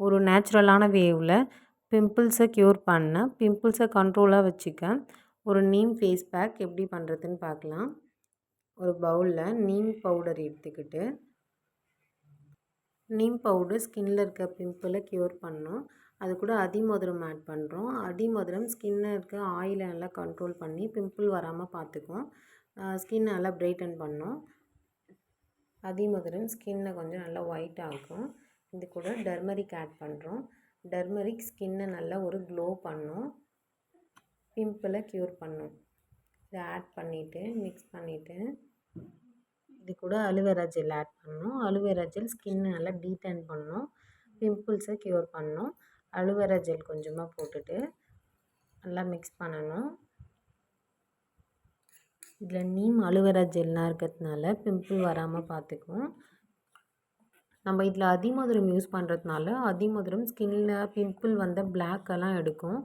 ஒரு நேச்சுரலான வேவில் பிம்பிள்ஸை க்யூர் பண்ண பிம்பிள்ஸை கண்ட்ரோலாக வச்சுக்க ஒரு நீம் ஃபேஸ் பேக் எப்படி பண்ணுறதுன்னு பார்க்கலாம் ஒரு பவுலில் நீம் பவுடர் எடுத்துக்கிட்டு நீம் பவுடர் ஸ்கின்னில் இருக்க பிம்பிளை க்யூர் பண்ணும். அது கூட அதிமதுரம் ஆட் பண்ணுறோம் அதிமதுரம் ஸ்கின்னில் இருக்க ஆயிலை நல்லா கண்ட்ரோல் பண்ணி பிம்பிள் வராமல் பார்த்துக்கும் ஸ்கின் நல்லா பிரைட்டன் பண்ணும். அதிமதுரம் ஸ்கின்னை கொஞ்சம் நல்லா ஒயிட் ஆகும். இது கூட டர்மரிக் ஆட் பண்ணுறோம் டர்மரிக் ஸ்கின்னை நல்லா ஒரு க்ளோ பண்ணும். பிம்பிளை க்யூர் பண்ணும். இதை ஆட் பண்ணிவிட்டு மிக்ஸ் பண்ணிவிட்டு இது கூட அலுவேரா ஜெல் ஆட் பண்ணணும் அலுவேரா ஜெல் ஸ்கின்னை நல்லா டீடைன் பண்ணும். பிம்பிள்ஸை க்யூர் பண்ணும். அலுவேரா ஜெல் கொஞ்சமாக போட்டுட்டு நல்லா மிக்ஸ் பண்ணணும். இதில் நீம் அலுவேரா ஜெல்லாம் இருக்கிறதுனால பிம்பிள் வராமல் பார்த்துக்கும் நம்ம இதில் அதிமதுரம் யூஸ் பண்ணுறதுனால அதிமதுரம் ஸ்கின்னில் பிம்பிள் வந்த பிளாக்கெல்லாம் எடுக்கும்.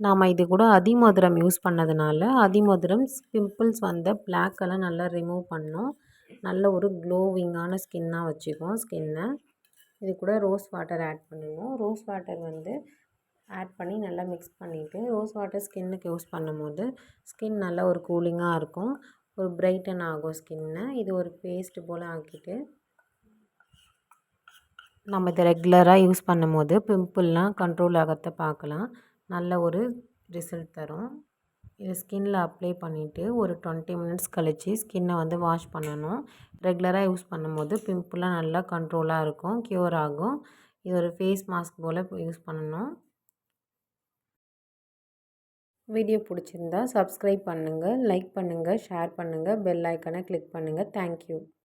நாம் இது கூட அதிமதுரம் யூஸ் பண்ணதுனால அதிமதுரம் பிம்பிள்ஸ் வந்த பிளாக்கெல்லாம் நல்லா ரிமூவ் பண்ணும். நல்ல ஒரு க்ளோவிங்கான ஸ்கின்னாக வச்சுக்கும் ஸ்கின்னை இது கூட ரோஸ் வாட்டர் ஆட் பண்ணுவோம். ரோஸ் வாட்டர் வந்து ஆட் பண்ணி நல்லா மிக்ஸ் பண்ணிவிட்டு ரோஸ் வாட்டர் ஸ்கின்னுக்கு யூஸ் பண்ணும்போது ஸ்கின் நல்லா ஒரு கூலிங்காக இருக்கும். ஒரு பிரைட்டன் ஆகும் ஸ்கின்னை இது ஒரு பேஸ்ட்டு போல் ஆக்கிட்டு நம்ம இதை ரெகுலராக யூஸ் பண்ணும்போது பிம்பிள்லாம் கண்ட்ரோல் ஆகிறத பார்க்கலாம். நல்ல ஒரு ரிசல்ட் தரும். இது ஸ்கின்னில் அப்ளை பண்ணிவிட்டு ஒரு டுவெண்ட்டி மினிட்ஸ் கழித்து ஸ்கின்னை வந்து வாஷ் பண்ணணும். ரெகுலராக யூஸ் பண்ணும்போது பிம்பிள்லாம் நல்லா கண்ட்ரோலாக இருக்கும் க்யூர் ஆகும். இது ஒரு ஃபேஸ் மாஸ்க் போல் யூஸ் பண்ணணும். வீடியோ பிடிச்சிருந்தா சப்ஸ்கிரைப் பண்ணுங்கள் லைக் பண்ணுங்கள் ஷேர் பண்ணுங்கள் பெல் ஐக்கனை கிளிக் பண்ணுங்கள் தேங்க்யூ